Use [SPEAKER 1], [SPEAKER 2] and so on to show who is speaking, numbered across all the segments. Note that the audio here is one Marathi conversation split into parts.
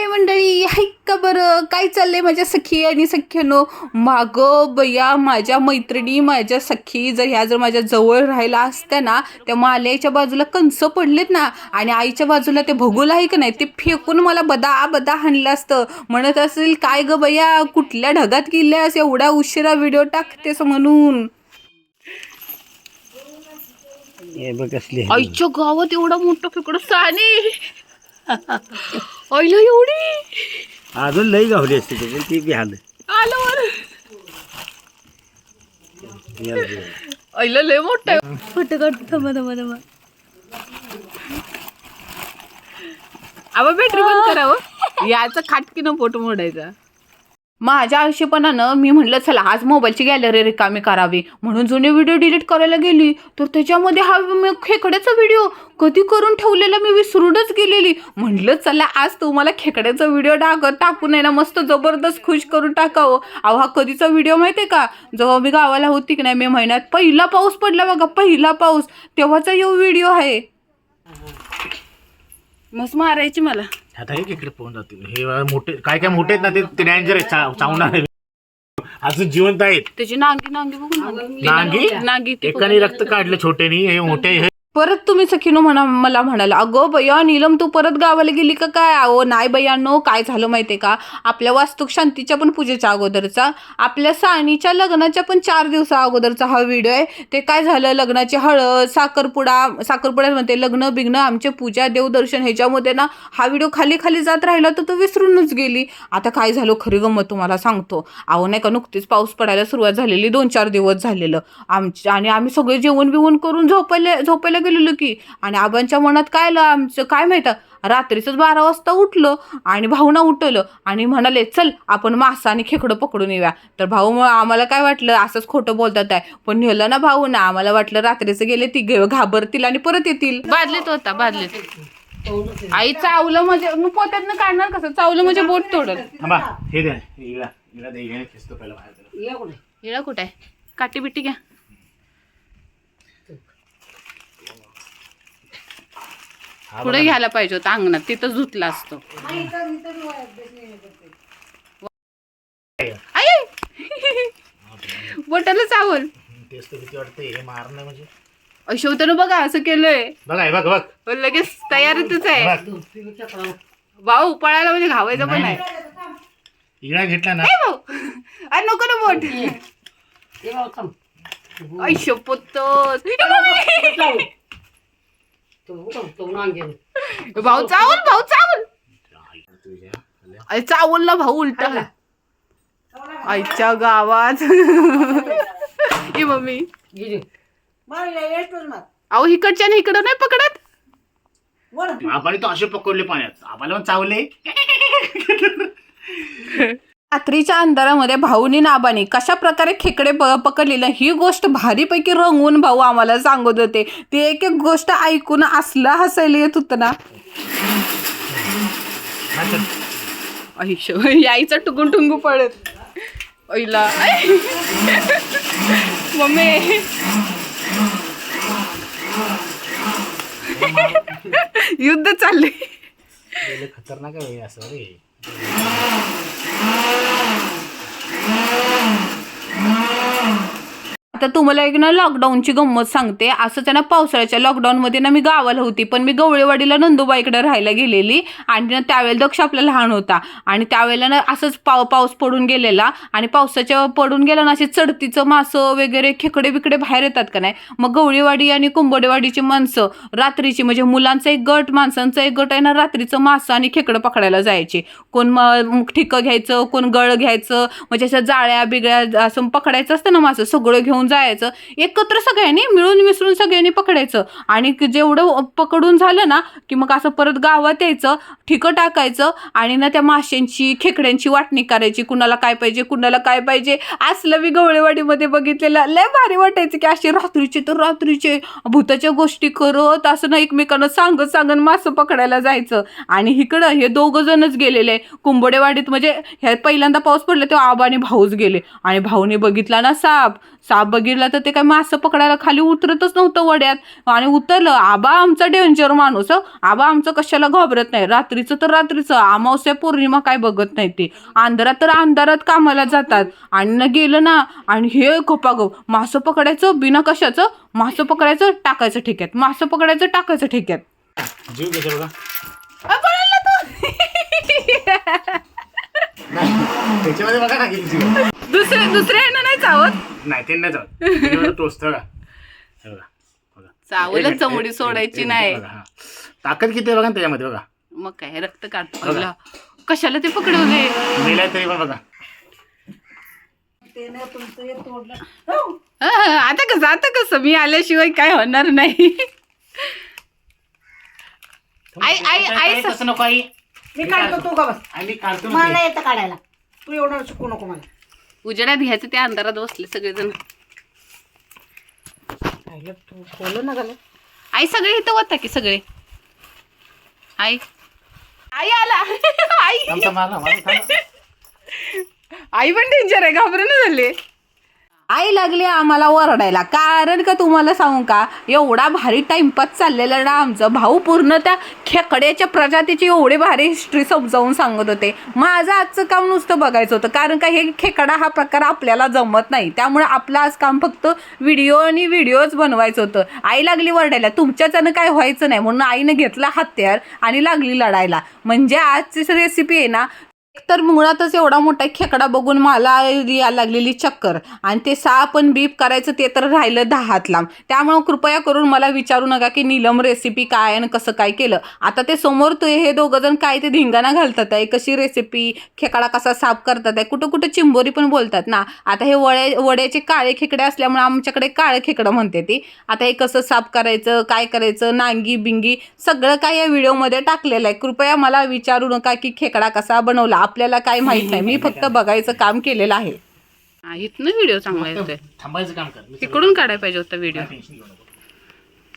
[SPEAKER 1] हाय मंडळी ऐका बरं? काय चाललंय माझ्या सखी आणि सख्यानो? माग बया माझ्या मैत्रिणी माझ्या सखी जर ह्या जर माझ्या जवळ राहिला असत्या ना त्या माल्याच्या बाजूला कंस पडलेत ना आणि आईच्या बाजूला ते भगुल आहे का नाही ते फेकून मला बदा बदा हाणलं असतं. म्हणत असेल काय ग बया कुठल्या ढगात गेल्यास? एवढा उशिरा व्हिडिओ टाकतेस म्हणून. आईच्या गावात एवढा मोठा फेकडं साने. आईला एवढी?
[SPEAKER 2] अजून लई गावली असते ते पण ती बी आलं.
[SPEAKER 1] आईला लय मोठा फोटो काढ थांबा थांबा थांबा. आबा बॅटरी बंद करावं याचा खाटकीनं फोटो मोडायचा. माझ्या आळशीपणानं मी म्हटलं चला आज मोबाईलची गॅलरी रिकामी करावी. म्हणून जुने व्हिडिओ डिलीट करायला गेली. तर त्याच्यामध्ये हा खेकड्याचा व्हिडिओ. कधी करून ठेवलेला मी विसरूनच गेलेली. म्हटलं चला आज तुम्हाला खेकड्याचा व्हिडिओ टाक टाकून आहे ना मस्त जबरदस्त खुश करून टाकावं. अहो हा कधीचा व्हिडिओ माहिती आहे का? जेव्हा मी गावाला होती की नाही मे महिन्यात पहिला पाऊस पडला बघा पहिला पाऊस. तेव्हाचा यो व्हिडिओ आहे. मस्त मारायची मला.
[SPEAKER 3] आता हे इकडे पोहून जातील. हे मोठे काय काय मोठे आहेत ना ते डेंजर आहेत चावणार. आहे अजून जिवंत आहेत.
[SPEAKER 1] त्याची नांगी नांगी बघू. ना.
[SPEAKER 3] नांगी?
[SPEAKER 1] नांगी
[SPEAKER 3] एकाने रक्त काढलं छोटेनी हे मोठे हे
[SPEAKER 1] परत तुम्ही सखीनो म्हणा मला म्हणाला अगं बया नीलम तू परत गावाला गेली का काय? अहो नाही बयानो काय झालं माहिती आहे का? आपल्या वास्तुक शांतीच्या पण पूजेच्या अगोदरचा आपल्या साणीच्या लग्नाच्या पण चार दिवसा अगोदरचा हा व्हिडिओ आहे. ते काय झालं? लग्नाची हळद साखरपुडा साखरपुड्यात म्हणते लग्न बिग्न आमचे पूजा देवदर्शन ह्याच्यामध्ये ना हा व्हिडिओ खाली खाली जात राहिला तर तो विसरूनच गेली. आता काय झालं? खरी गंमत तुम्हाला सांगतो. अहो नाही का नुकतीच पाऊस पडायला सुरुवात झालेली दोन चार दिवस झालेलं. आमच्या आणि आम्ही सगळे जेवण बिवण करून झोपायला झोपायला गेलेलो की. आणि आबांच्या मनात काय आलं? आमचं काय माहिती? रात्रीच बारा वाजता उठलं आणि भाऊना उठवलं आणि म्हणाले चल आपण मासा आणि खेकडं पकडून येऊया. तर भाऊ आम्हाला काय वाटलं? असंच खोटं बोलतात आहे पण नेलं ना भाऊ ना आम्हाला वाटलं रात्रीचं गेले ती घाबरतील आणि परत येतील. बादलीत होता बादलीत. आई चावलं म्हणजे मग पोत्यातनं काढणार कसं? चावलं म्हणजे बोट तोडल.
[SPEAKER 3] हे द्या.
[SPEAKER 1] कुठे काठी? बिट्टी घ्या. पुढे घ्यायला पाहिजे होतं अंगणात तिथं धुतला असतो. आई बोटाला चावल
[SPEAKER 3] तेच तर किती वाटतं हे मारणं म्हणजे.
[SPEAKER 1] अशोतनं बघा असं केलंय.
[SPEAKER 3] बघा हे बघ बघ.
[SPEAKER 1] पण लगेच तयारीतच आहे. भाऊ पळायला म्हणजे घावायचं पण
[SPEAKER 3] नाही.
[SPEAKER 1] आहे.
[SPEAKER 3] इळा घेतला ना.
[SPEAKER 1] भाऊ. अरे नको ना बोट. ऐशो पोतोस भाऊ चावल भाऊ चावल अरे चावलला भाऊ उलटा आईच्या गावात ही मम्मी अहो इकडच्या आणि इकडं नाही पकडत
[SPEAKER 3] आपण तो असे पकडले पाण्यात आम्हाला पण चावले
[SPEAKER 1] रात्रीच्या अंधारामध्ये भाऊनी नाबानी कशा प्रकारे खेकडे प पकडलेलं ही गोष्ट भारीपैकी रंगवून भाऊ आम्हाला सांगत होते. ती एक एक गोष्ट ऐकून असला हसायला येत होतं ना.
[SPEAKER 3] हा,
[SPEAKER 1] यायचं टुकून टुंगू पडत ऐला मम्मी. युद्ध चालले
[SPEAKER 3] खतरनाक असं
[SPEAKER 1] आता तुम्हाला एक ना लॉकडाऊनची गंमत सांगते. असंच ना पावसाळ्याच्या लॉकडाऊनमध्ये ना मी गावाला होती पण मी गवळेवाडीला नंदुबाईकडे राहायला गेलेली आणि ना त्यावेळेला दक्ष आपला लहान होता. आणि त्यावेळेला ना असंच पाव पाऊस पडून गेलेला आणि पावसाच्या पडून गेला ना असे चढतीचं मासं वगैरे खेकडे बिकडे बाहेर येतात का नाही? मग गवळीवाडी आणि कुंभडेवाडीची माणसं रात्रीची म्हणजे मुलांचा एक गट माणसांचा एक गट आहे ना रात्रीचं मासं आणि खेकडं पकडायला जायचे. कोण मग ठिकं घ्यायचं कोण गळ घ्यायचं म्हणजे अशा जाळ्या बिगळ्या असं पकडायचं असतं ना मासं सगळं घेऊन जायचं. एकत्र सगळ्यांनी मिळून मिसळून सगळ्यांनी पकडायचं. आणि जेवढं पकडून झालं ना की मग असं परत गावात यायचं ठिकं टाकायचं आणि ना त्या माशांची खेकड्यांची वाटणी करायची कुणाला काय पाहिजे कुणाला काय पाहिजे. असलं मी गवळेवाडीमध्ये बघितलेलं. लय भारी वाटायचं की असे रात्रीचे तर रात्रीचे भूताच्या गोष्टी करत असं ना एकमेकांना सांगत सांगत मासं पकडायला जायचं. आणि इकडं हे दोघं जणच गेलेले. कुंभडेवाडीत म्हणजे ह्या पहिल्यांदा पाऊस पडला तेव्हा आबा आणि भाऊच गेले. आणि भाऊने बघितला ना साप. साप बघितलं तर ते काय मासं पकडायला खाली उतरतच नव्हतं वड्यात. आणि उतरलं आबा आमचा डेंजर माणूस. आबा आमचं कशाला घाबरत नाही. रात्रीचं तर रात्रीचं अमावस्या पौर्णिमा काय बघत नाही ते. अंधारात तर अंधारात कामाला जातात. आणि न गेलं ना आणि हे गपागप मासं पकडायचं बिना कशाचं? मासं पकडायचं टाकायचं ठेक्यात. मासं पकडायचं टाकायचं ठेक्यात.
[SPEAKER 3] जीव त्याच्यामध्ये बघा ना किती
[SPEAKER 1] दुसरे दुसऱ्या ह्यानं नाही चावत?
[SPEAKER 3] नाही ते नाही जात टोचत बघा. हे बघा बघा.
[SPEAKER 1] चावलंच
[SPEAKER 3] एक मिनिट,
[SPEAKER 1] चमडी
[SPEAKER 3] एक-
[SPEAKER 1] सोडायची
[SPEAKER 3] एक-
[SPEAKER 1] नाही.
[SPEAKER 3] बघा, हा. ताकद किती आहे बघा ना त्याच्यामध्ये बघा.
[SPEAKER 1] मग काय रक्त काढतो. पहिला. कशाला ते पकडवले
[SPEAKER 3] मेल्या तरी पण बघा.
[SPEAKER 1] आता कसं आता कसं? मी आल्याशिवाय काय होणार नाही. आई आई आई
[SPEAKER 3] तसं नको आई.
[SPEAKER 4] मी काढतो तू का बस.
[SPEAKER 3] आई मी काढतो ना
[SPEAKER 4] मला
[SPEAKER 3] ते.
[SPEAKER 4] येतं काढायला. तू एवढं शिकू नको मला.
[SPEAKER 1] उजेडात घ्यायचं ते अंधारात बसले सगळेजण.
[SPEAKER 4] राहिलं तू खोलं ना.
[SPEAKER 1] आई सगळे इथं होता की सगळे? आई. आई आला. आई. आई पण डेंजर आहे घाबरून झाले आई लागली आम्हाला ओरडायला. कारण का तुम्हाला सांगू का? एवढा भारी टाइमपास चाललेला ना आमचं. भाऊ पूर्ण त्या खेकड्याच्या प्रजातीची एवढी भारी हिस्ट्री समजावून सांगत होते. माझं आजचं काम नुसतं बघायचं होतं. कारण का हे खेकडा हा प्रकार आपल्याला जमत नाही. त्यामुळे आपलं आज काम फक्त व्हिडिओ आणि व्हिडिओज बनवायचं होतं. आई लागली वरडायला तुमच्याच्यानं काय व्हायचं नाही. म्हणून आईनं घेतला हत्यार आणि लागली लढायला. म्हणजे आजची रेसिपी आहे ना तर मुळातच एवढा मोठा खेकडा बघून मला या लागलेली चक्कर. आणि ते सहा पण बीप करायचं ते तर राहिलं दहा हात लांब त्यामुळं कृपया करून मला विचारू नका की नीलम रेसिपी काय आणि कसं काय केलं. आता ते समोर ते हे दोघं जण काय ते धिंगाणा घालतात आहे कशी रेसिपी खेकडा कसा साफ करतात आहे कुठं कुठं चिंबोरी पण बोलतात ना. आता हे वड्या वड्याचे काळे खेकडे असल्यामुळे आमच्याकडे काळे खेकडं म्हणते ती. आता हे कसं साफ करायचं काय करायचं नांगी बिंगी सगळं काय या व्हिडिओमध्ये टाकलेलं आहे. कृपया मला विचारू नका की खेकडा कसा बनवला. आपल्याला काय माहीत नाही मी फक्त बघायचं काम केलेलं आहे. इथनं व्हिडिओ चांगला येतोय.
[SPEAKER 3] थांबायचं काम कर. मी सगळं-
[SPEAKER 1] तिकडून काढायला पाहिजे होता व्हिडिओ
[SPEAKER 3] काय टेन्शन घेऊ नको.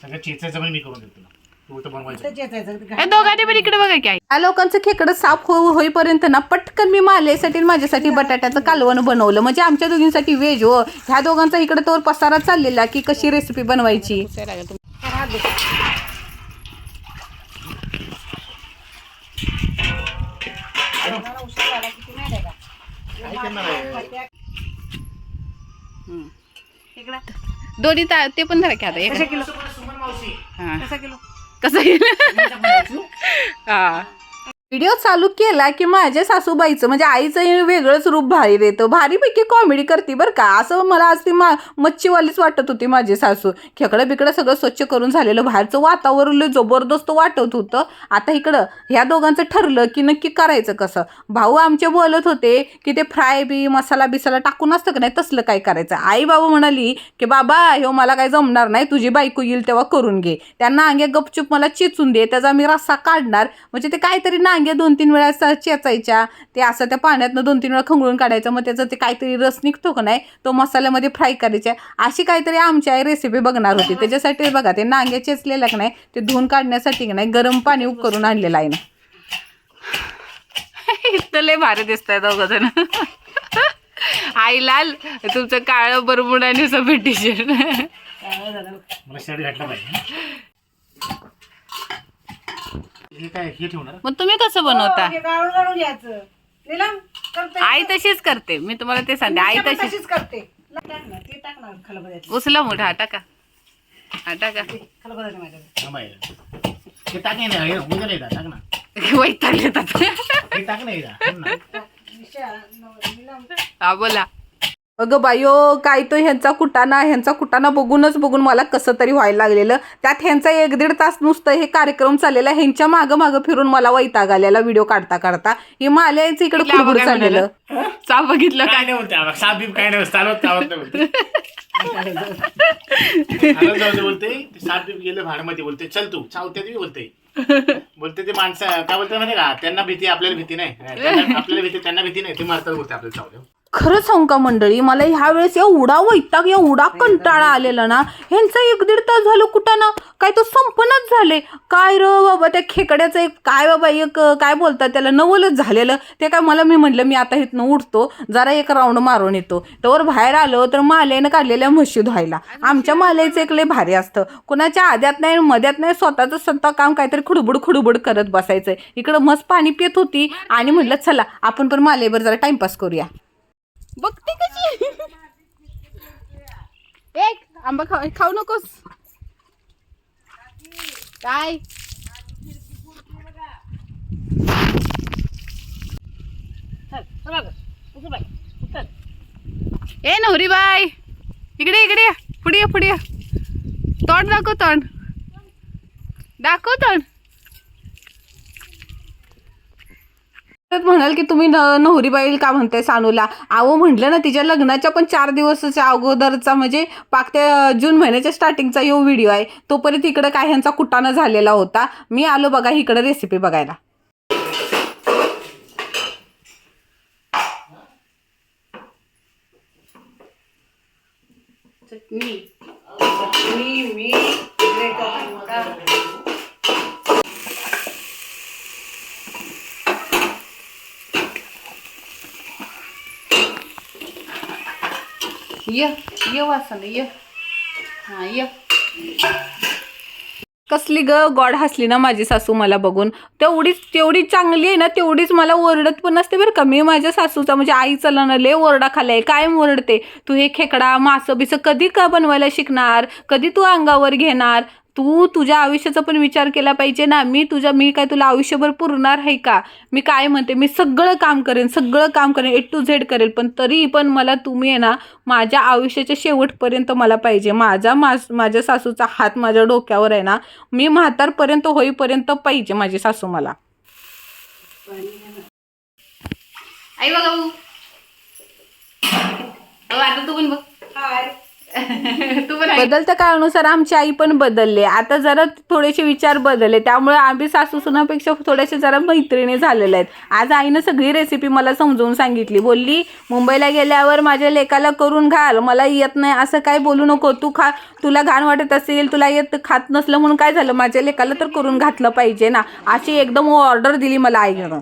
[SPEAKER 3] सगळं चेचायचं पण मी करून देतो तुला. तू तर बनवायचं.
[SPEAKER 4] तेच येतायचं ते
[SPEAKER 1] हे दोघांनी पण इकडे बघा की या लोकांचं खेकडं साफ हो होईपर्यंत ना पटकन मी मालेसाठी आणि माझ्यासाठी बटाट्याचं कालवण बनवलं. म्हणजे आमच्या दोघींसाठी व्हेज हो. ह्या दोघांचा इकडे तोर पसारा चाललेला की कशी रेसिपी बनवायची?
[SPEAKER 3] काय करणार आहे
[SPEAKER 1] दोन्ही ता- ते पण धरा की आता एक
[SPEAKER 4] किलो?
[SPEAKER 3] सुमन मावशी.
[SPEAKER 1] हा.
[SPEAKER 4] कसा किलो?
[SPEAKER 1] कसं गेलं हा. व्हिडिओ चालू केला की माझ्या सासूबाईचं म्हणजे आईचं वेगळंच रूप भारी देतं. भारीपैकी कॉमेडी करते बरं का. असं मला आज ती मा मच्छीवालीच वाटत होती माझी सासू. खेकडं बिकडं सगळं स्वच्छ करून झालेलं बाहेरचं वातावरण जबरदस्त वाटत होतं. आता इकडं ह्या दोघांचं ठरलं की नक्की करायचं कसं? भाऊ आमचे बोलत होते की ते फ्राय बी मसाला बिसाला टाकून असतं का नाही तसलं काय करायचं? आई बाबा म्हणाली की बाबा ह्यो मला काय जमणार नाही तुझी बायको येईल तेव्हा करून घे. त्यांना अंगे गपचूप मला चिचून दे त्याचा मी रस्सा काढणार. म्हणजे ते काहीतरी नांग्या दोन तीन वेळा स- चेचायच्या. ते असं त्या पाण्यातनं दोन तीन वेळा खंगळून काढायचं. मग त्याचं ते काहीतरी रस निघतो का नाही तो मसाल्यामध्ये फ्राय करायचा. अशी काहीतरी आमची आई रेसिपी बघणार होती. त्याच्यासाठी बघा ते नांग्या चेचलेलं का नाही ते धुवून काढण्यासाठी का नाही गरम पाणी उकरून आणलेलं आहे ना. लय भारी दिसत आहे दोघं जण. आई लाल तुमचं काळ बरमुड आणि सफेद टी शर्ट
[SPEAKER 3] मला शर्ट घातला पाहिजे हे काय हे ठेवणार?
[SPEAKER 1] मग तुम्ही कसं बनवता?
[SPEAKER 4] हे गाळून गाळून घ्यायचं. नीलम करते.
[SPEAKER 1] आई तशीच करते. मी तुम्हाला ते सांगते. आई तशीच
[SPEAKER 4] तशीच करते. टाकणार ते टाकणार खलबद्यात
[SPEAKER 1] उचला मोठा हा टाका. हा टाका
[SPEAKER 4] खलबद्यात माझ्या
[SPEAKER 3] थांबायला हे टाक नाही ना, हे उद्या नाही टाक ना.
[SPEAKER 1] वैतागले आता.
[SPEAKER 3] हे टाक नाही ना, थांब ना.
[SPEAKER 4] नीलम.
[SPEAKER 1] हा बोला. अगं बायो काय तो ह्यांचा कुटाणा ह्यांचा कुटाणा बघूनच बघून मला कसं तरी व्हायला लागलेलं. त्यात ह्यांचा एक दीड तास नुसतं हे कार्यक्रम चाललेला ह्यांच्या मागं मागं फिरून मला वैताग आलेला व्हिडिओ काढता काढता. हे माल्याचं इकडे कुडबुड चाललेलं. चा बघितलं
[SPEAKER 3] काय नाही बोलते आवाज. साप बीप काय नाही चालवत चावत नाही बोलते आवाज जाऊ दे बोलते. ते साप बीप गेलं भाडमध्ये बोलते. चल तू चावते बोलते. बोलते ते माणसं काय बोलते माहिती का? त्यांना भीती आपल्याला भीती नाही. त्यांना- आपल्याला भीती त्यांना भीती नाही. ते मारतात बोलते आपल्याला चावले
[SPEAKER 1] खरंच सांगू का मंडळी मला ह्या वेळेस एवढा वैताग एवढा कंटाळा आलेला ना ह्यांचा एक दीड तास झालं कुठं ना काय तो संपणच झाले. काय र बाबा त्या खेकड्याचं एक काय बाबा एक काय बोलतात त्याला नवलच झालेलं. ते काय मला मी म्हटलं मी आता इथनं उठतो जरा एक राऊंड मारून येतो. तर बाहेर आलो तर मालेनं काढलेल्या म्हशी धुवायला. आमच्या मालेचं एक लय भारी असतं. कुणाच्या आद्यात नाही मध्यात नाही स्वतःचं स्वतः काम काहीतरी खुडबुड खुडबुड करत बसायचं. इकडं मस्त पाणी पित होती. आणि म्हटलं चला आपण पण मालेवर जरा टाइमपास करूया. बघते कशी एक आंबा खाऊ खाऊ नकोस. काय? ए नवरी बाय इकडे इकडे. पुढे पुढे तोंड दाखव तोंड. दाखव तोंड. म्हणाल की तुम्ही नवरीबाईल नवरी बाईल का म्हणताय सानूला? अहो म्हटलं ना तिच्या लग्नाच्या पण चार दिवसाच्या अगोदरचा म्हणजे पाक त्या जून महिन्याच्या स्टार्टिंगचा यो व्हिडिओ आहे. तोपर्यंत इकडं काय ह्यांचा कुटाणा झालेला होता. मी आलो बघा इकडं रेसिपी बघायला.
[SPEAKER 4] चटणी चटणी मीठ जिरे का तडका.
[SPEAKER 1] ये ये वासन ये. हा ये. कसली ग गॉड हसली ना माझी सासू मला बघून. तेवढीच तेवढी चांगली आहे ना तेवढीच मला ओरडत पण असते बरं का. मी माझ्या सासूचा म्हणजे आई ना लय ओरडा खाल्लाय कायम ओरडते. तू हे खेकडा मासं बिसं कधी का बनवायला शिकणार? कधी तू अंगावर घेणार? तू तुझ्या आयुष्याचा पण विचार केला पाहिजे ना. मी तुझ्या मी काय तुला आयुष्यभर पुरणार आहे का? मी काय म्हणते? मी सगळं काम करेन सगळं काम करेन ए टू झेड करेल. पण तरी पण मला तुम्ही आहे ना माझ्या आयुष्याच्या शेवटपर्यंत मला पाहिजे. माझा मास माझ्या सासूचा हात माझ्या डोक्यावर आहे ना मी म्हातारपर्यंत होईपर्यंत पाहिजे माझी सासू मला. आई बघा आता तू पण बघ.
[SPEAKER 4] हाय
[SPEAKER 1] बदलत्या काळानुसार आमची आई पण बदलले. आता जरा थोडेसे विचार बदलले. त्यामुळे आम्ही सासू सुनापेक्षा थोडेसे जरा मैत्रिणी झालेले आहेत. आज आईनं सगळी रेसिपी मला समजवून सांगितली. बोलली मुंबईला गेल्यावर माझ्या लेकाला करून घाल. मला येत नाही. असं काय बोलू नको. तू खा तुला घाण वाटत असेल तुला येत खात नसलं म्हणून काय झालं? माझ्या लेकाला तर करून घातलं पाहिजे ना. अशी एकदम ऑर्डर दिली मला आईनं.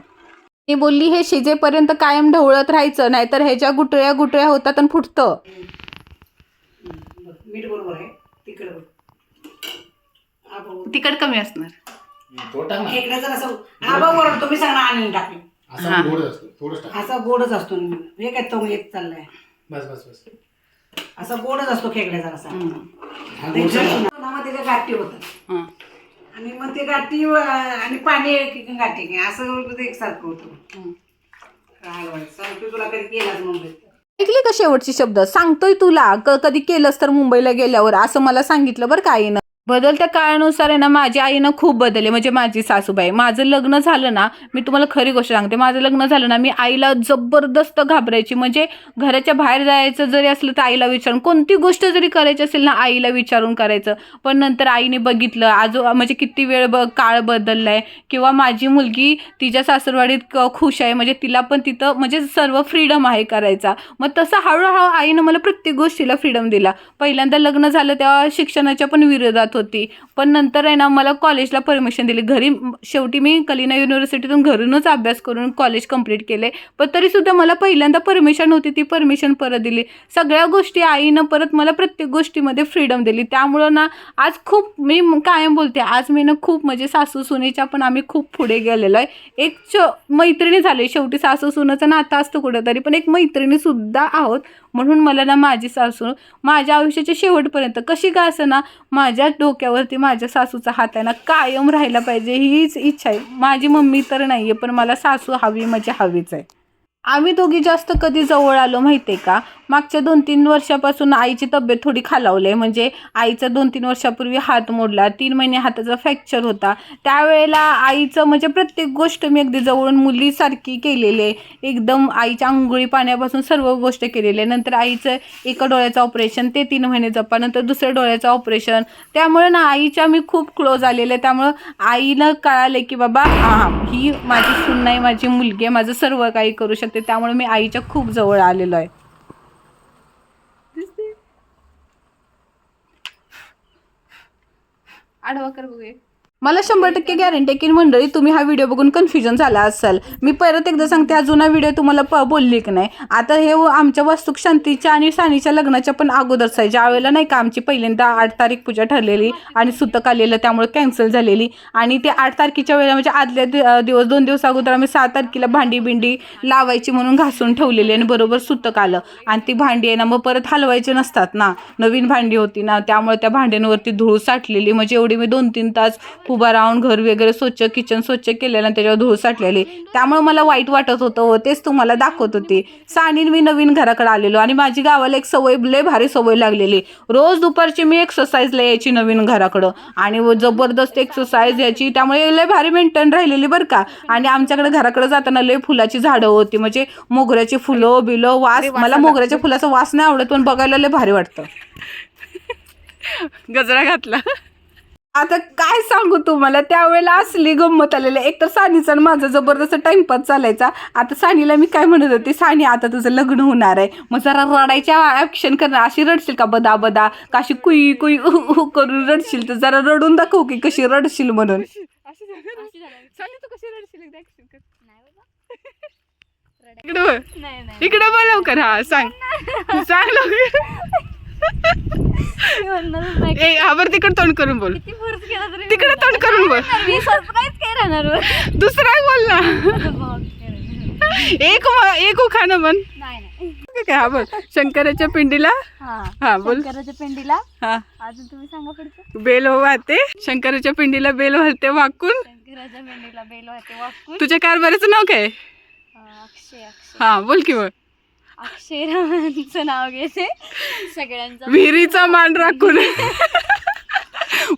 [SPEAKER 1] मी बोलली हे शिजेपर्यंत कायम ढवळत राहायचं. नाहीतर ह्याच्या गुटळ्या गुटळ्या होतात आणि फुटतं.
[SPEAKER 4] मीठ बरोबर आहे. तिकडे आबा
[SPEAKER 1] तिकट कमी असणार.
[SPEAKER 3] तो टाक ना.
[SPEAKER 4] खेकडा जर असं आबा ओरडतो मी सांगणार आणून टाकले
[SPEAKER 3] असा गोड असतो थोडंच टाक.
[SPEAKER 4] असा गोडच असतो. हे काय तो एक चाललाय.
[SPEAKER 3] बस बस बस.
[SPEAKER 4] असा गोडच असतो खेकडा जरासा.
[SPEAKER 3] हा गोड
[SPEAKER 4] मग त्याच्या गाठी होतात.
[SPEAKER 1] हं.
[SPEAKER 4] आणि मग ते गाठी अं, आणि पाणी एक- एक गाठी. असं एकसारखं होतं. काय सांगतो तुला कधी केलाच मुंबईत
[SPEAKER 1] ऐकले का शेवटचे शब्द? सांगतोय तुला. कधी केलंस तर मुंबईला गेल्यावर. असं मला सांगितलं बरं काय ना बदलत्या काळानुसार आहे ना माझी आईनं खूप बदलले. म्हणजे माझी सासूबाई माझं लग्न झालं ना मी तुम्हाला खरी गोष्ट सांगते. माझं लग्न झालं ना मी आईला जबरदस्त घाबरायची. म्हणजे घराच्या बाहेर जायचं जरी असलं तर आईला विचारून कोणती गोष्ट जरी करायची असेल ना आईला विचारून करायचं. पण नंतर आईने बघितलं आजो म्हणजे किती वेळ ब काळ बदललाय. किंवा माझी मुलगी तिच्या सासरवाडीत क- खुश आहे. म्हणजे तिला पण तिथं म्हणजे सर्व फ्रीडम आहे करायचा. मग तसं हळूहळू आईनं मला प्रत्येक गोष्टीला फ्रीडम दिला. पहिल्यांदा लग्न झालं तेव्हा शिक्षणाच्या पण विरोधात होती. पण नंतर आहे ना मला कॉलेजला परमिशन दिली. घरी शेवटी मी कलिना युनिव्हर्सिटीतून घरूनच अभ्यास करून कॉलेज कंप्लीट केले. पण तरीसुद्धा मला पहिल्यांदा परमिशन होती ती परमिशन परत दिली. सगळ्या गोष्टी आईनं परत मला प्रत्येक गोष्टीमध्ये फ्रीडम दिली. त्यामुळं ना आज खूप मी कायम बोलते आज मी ना खूप म्हणजे सासू सुनेच्या पण आम्ही खूप पुढे गेलेलो आहे. एक च मैत्रिणी झाली. शेवटी सासू सुनाचं नातं असतं कुठंतरी पण एक मैत्रिणीसुद्धा आहोत. म्हणून मला ना माझी सासू माझ्या आयुष्याच्या शेवटपर्यंत कशी का असं ना माझ्या डोक्यावरती माझ्या सासूचा हात आहे ना कायम राहायला पाहिजे हीच इच्छा आहे. माझी मम्मी तर नाही आहे पण मला सासू हवी म्हणजे हवीच आहे. आम्ही दोघी जास्त कधी जवळ आलो माहिती आहे का? मागच्या दोन तीन वर्षापासून आईची तब्येत थोडी खालावली आहे म्हणजे आईचा दोन तीन वर्षापूर्वी हात मोडला तीन महिने हाताचा फ्रॅक्चर होता. त्यावेळेला आईचं म्हणजे प्रत्येक गोष्ट मी अगदी जवळून मुलीसारखी केलेली आहे एकदम आईच्या आंघोळी पाण्यापासून सर्व गोष्ट केलेली आहे नंतर आईचं एका डोळ्याचं ऑपरेशन ते तीन महिने जपा नंतर दुसऱ्या डोळ्याचं ऑपरेशन. त्यामुळे ना आईच्या मी खूप क्लोज आलेले आहे त्यामुळं आईनं कळालं की बाबा हां ही माझी सून नाही माझी मुलगी आहे. माझं सर्व काही करू शकते. करते त्यामुळे मी आईच्या खूप जवळ आलेलो आहे. आडवा कर बघूया. मला शंभर टक्के गॅरंटी की मंडळी तुम्ही हा व्हिडिओ बघून कन्फ्युजन झाला असाल. मी परत एकदा सांगते हा जुना व्हिडिओ तुम्हाला प बोलली की नाही. आता हे व- आमच्या वास्तुक शांतीच्या आणि सानीच्या लग्नाच्या पण अगोदरच आहे. ज्या वेळेला नाही का आमची पहिल्यांदा आठ तारीख पूजा ठरलेली आणि सुतक आलेलं त्यामुळे कॅन्सल झालेली. आणि ते आठ तारखेच्या वेळेला म्हणजे आदल्या दिवस दोन दिवस अगोदर आम्ही सहा तारखेला भांडी बिंडी लावायची म्हणून घासून ठेवलेली आणि बरोबर सुतक आलं. आणि ती भांडी आहे ना मग परत हलवायची नसतात ना. नवीन भांडी होती ना त्यामुळे त्या भांड्यांवरती धूळ साठलेली. म्हणजे एवढी मी दोन तीन तास उभा राहून घर वगैरे स्वच्छ किचन स्वच्छ केलेलं आणि त्याच्यावर धूळ साठलेली. त्यामुळे मला वाईट वाटत होतं हो तेच तुम्हाला दाखवत होते. सानीन मी नवीन घराकडे आलेलो आणि माझी गावाला एक सवय लय भारी सवय लागलेली. रोज दुपारची मी एक्सरसाइजला यायची नवीन घराकडं आणि व जबरदस्त एक्सरसाइज यायची. त्यामुळे लय भारी मेंटेन राहिलेली बरं का. आणि आमच्याकडे घराकडे जाताना लय फुलाची झाडं होती. म्हणजे मोगऱ्याची फुलं बिलं वास. मला मोगऱ्याच्या फुलाचा वास नाही आवडत पण बघायला लय भारी वाटतं. गजरा घातला. आता काय सांगू तुम्हाला? त्यावेळेला असली गंमत आलेली एक तर सानीचा आणि माझा जबरदस्त टाइमपास चालायचा आता सानीला मी काय म्हणत होते? सानी आता तुझं लग्न होणार आहे. मग जरा रडायच्या ऍक्शन करणार अशी रडशील का बदा बदा का अशी कुई कुई करून रडशील? तर जरा रडून दाखव की कशी रडशील म्हणून. इकडे. इकडे बोल लवकर हा सांग. सांग लवकर. ए आवर तिकडे तोंड करून बोल. तिकडे तोंड करून बोल. दुसरा बोल ना. एक एक उखाणं म्हण. काय हा बोल. शंकराच्या पिंडीला? हा बोल.
[SPEAKER 5] शंकराच्या पेंडीला.
[SPEAKER 1] हा.
[SPEAKER 5] अजून तुम्ही सांगा पुढचं.
[SPEAKER 1] बेल वाहते शंकराच्या पिंडीला बेल वाहते वाकून.
[SPEAKER 5] शंकराच्या पेंडीला बेल होते वाकून.
[SPEAKER 1] तुझ्या कारभाराचं नाव काय?
[SPEAKER 5] अक्षय.
[SPEAKER 1] हा बोल की मग.
[SPEAKER 5] अक्षयरावांचं नाव घेते. सगळ्यांचं
[SPEAKER 1] विहिरीचा मान राखून.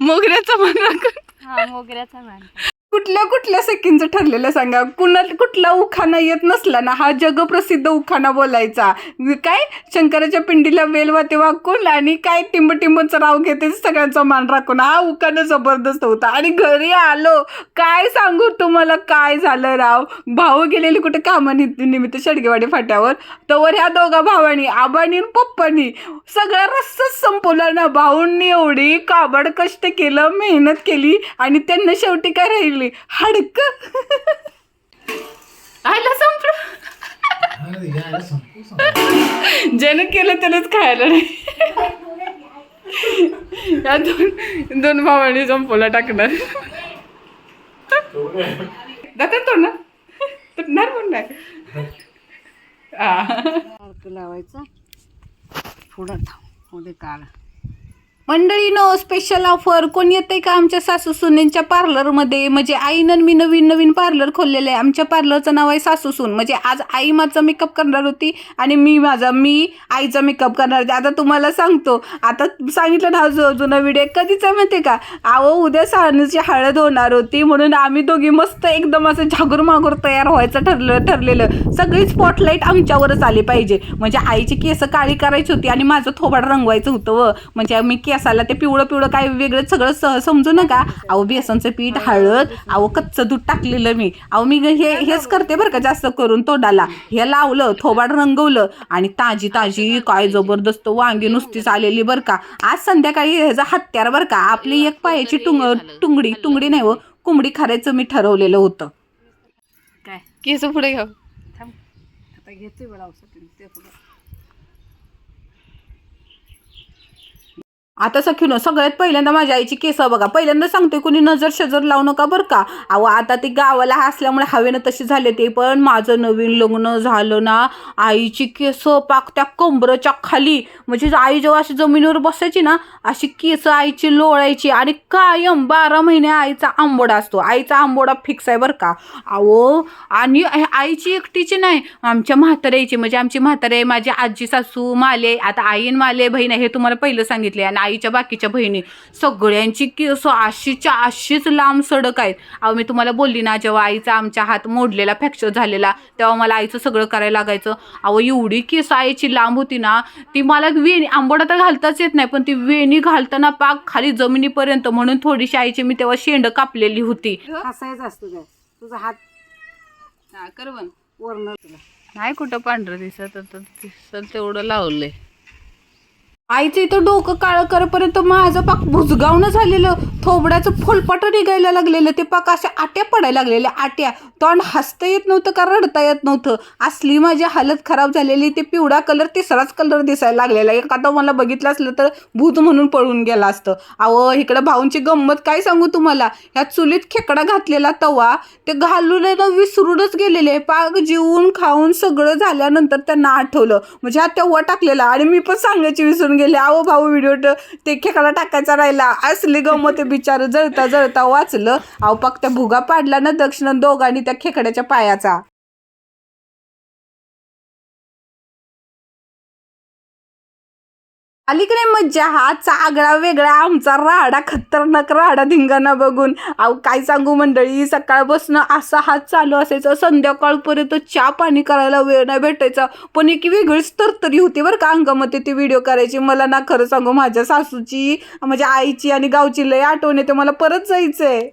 [SPEAKER 1] मोगऱ्याचा मान राखून.
[SPEAKER 5] हा मोगऱ्याचा मान
[SPEAKER 1] कुठल्या कुठल्या सेकिंगचं ठरलेलं सांगा? कुणा कुठला उखाणा येत नसला ना हा जगप्रसिद्ध उखाणा बोलायचा. काय? शंकराच्या पिंडीला बेल वाते वाकून आणि काय टिंबटिंबचं राव घेते सगळ्यांचा मान राखून. हा उखाणा जबरदस्त होता. आणि घरी आलो. काय सांगू तुम्हाला? काय झालं राव? भाऊ गेलेले कुठे कामानी निमित्त शेडगेवाडी फाट्यावर? तवर ह्या दोघा भावानी आबानी आणि पप्पानी सगळा रस्ताच संपवला ना. भाऊंनी एवढी काबड कष्ट केलं मेहनत केली आणि त्यांना शेवटी काय राहिली? हाडक आयला संपलं ज्यानं केलं त्यानंच खायला नाही या दोन दोन भावांनी संपवला टाकणार जातात तो ना तुटणार पण नाही हा
[SPEAKER 4] सारखं लावायचं पुढं थांब उद्या काढ
[SPEAKER 1] मंडळी नो स्पेशल ऑफर कोण येते का आमच्या सासू सुनेंच्या पार्लरमध्ये म्हणजे आईनं मी नवीन नवीन पार्लर खोललेलं आहे. आमच्या पार्लरचं नाव आहे सासू सून. म्हणजे आज आई माझा मेकअप करणार होती आणि मी माझा मी आईचा मेकअप करणार होती. आता तुम्हाला सांगतो. आता सांगितलं ना जो जुना व्हिडिओ कधीच आहे माहिती आहे का? अहो उद्या साणूची हळद होणार होती म्हणून आम्ही दोघी मस्त एकदम असं झागूर मागूर तयार व्हायचं ठरलं ठरलेलं. सगळी स्पॉटलाईट आमच्यावरच आली पाहिजे. म्हणजे आईची केस काळी करायची होती आणि माझं थोबाड रंगवायचं होतं व. म्हणजे मी केसाला ते पिवळं पिवळं काय वेगळं सगळं स समजू नका. अहो बेसनचं पीठ हळद अहो कच्चं दूध टाकलेलं मी. अहो मी हे हेच करते बरं का जास्त करून तोंडाला. हे लावलं थोबाड रंगवलं आणि ताजी ताजी काय जबरदस्त वांगी नुसतीच आलेली बरं का. आज संध्याकाळी ह्याचा हत्यार बरं का. आपली एक पायाची टुंग टुंगडी टुंगडी नाही हो कोंबडी खारायचं मी ठरवलेलं होतं.
[SPEAKER 4] काय?
[SPEAKER 1] केस पुढे घ्या.
[SPEAKER 4] थांब. आता घेतोय बडा औषध. ते पुढं.
[SPEAKER 1] आता सखीनो सगळ्यात पहिल्यांदा माझ्या आईची केस बघा. पहिल्यांदा सांगते कोणी नजर शजर लावू नका बरं का. अहो आता ते गावाला असल्यामुळे हवेनं तशी झाले ते पण माझं नवीन लग्न झालं ना आईची केस पाक त्या कंबरच्या खाली. म्हणजे आई जेव्हा अशी जमिनीवर बसायची ना अशी केस आईची लोळायची आणि कायम बारा महिने आईचा आंबोडा असतो. आईचा आंबोडा फिक्स आहे बरं का. अहो आणि आईची एकटीची नाही आमच्या म्हाताऱ्याची. म्हणजे आमची म्हातारे माझी आजी सासू माले आता आई आणि माले बहीण आहे हे तुम्हाला पहिलं सांगितले आणि आईच्या बाकीच्या बहिणी सगळ्यांची केस अशीच्या अशीच लांब सडक आहेत. अहो मी तुम्हाला बोलली ना जेव्हा आईचा आमच्या हात मोडलेला फ्रॅक्चर झालेला तेव्हा मला आईचं सगळं करायला लागायचं. अहो एवढी केस आईची लांब होती ना ती मला वेणी आंबोडा तर घालताच येत नाही पण ती वेणी घालताना पाक खाली जमिनीपर्यंत म्हणून थोडीशी आईची मी तेव्हा शेंड कापलेली होती.
[SPEAKER 4] हसायचं असतं तुझा हात वरण
[SPEAKER 1] नाही कुठं पांढरं दिसत तेवढं लावलंय. आईचं इथं डोकं काळं करेपर्यंत माझं पाक भुजगावणं झालेलं थोबड्याचं फुलपाट निघायला लागलेलं ते पाक अशा आट्या पडायला लागलेल्या आट्या. तोंड हसता येत नव्हतं का रडता येत नव्हतं? असली माझी हालत खराब झालेली ते पिवळा कलर तिसराच कलर दिसायला लागलेला. एखादा मला बघितलं असलं तर भूत म्हणून पळून गेला असतं. अहो इकडं भाऊंची गंमत काय सांगू तुम्हाला? ह्या चुलीत खेकडा घातलेला तवा ते घालून ना विसरूनच गेलेले. पाक जेवून खाऊन सगळं झाल्यानंतर त्यांना आठवलं. म्हणजे हा तेव्हा टाकलेला आणि मी पण सांगायची विसरून गेले आहो भाऊ व्हिडिओ ते खेकडा टाकायचा राहिला. असली गंमत बिचार जळता जळता वाचलं. अहो पाक त्या भुगा पाडला ना दक्षिण दोघांनी त्या खेकड्याच्या पायाचा. अलीकडे मज्जा हा चागळा वेगळा आमचा राडा खतरनाक राडा धिंगाणा बघून. अहो काय सांगू मंडळी सकाळपासून असा हात चालू असायचा संध्याकाळपर्यंत चहा पाणी करायला वेळ नाही भेटायचा. पण एक वेगळीच तरतरी होती बरं का अंगामध्ये ती व्हिडिओ करायची. मला ना खरं सांगू माझ्या सासूची माझ्या आईची आणि गावची लय आठवण येते मला परत जायचंय.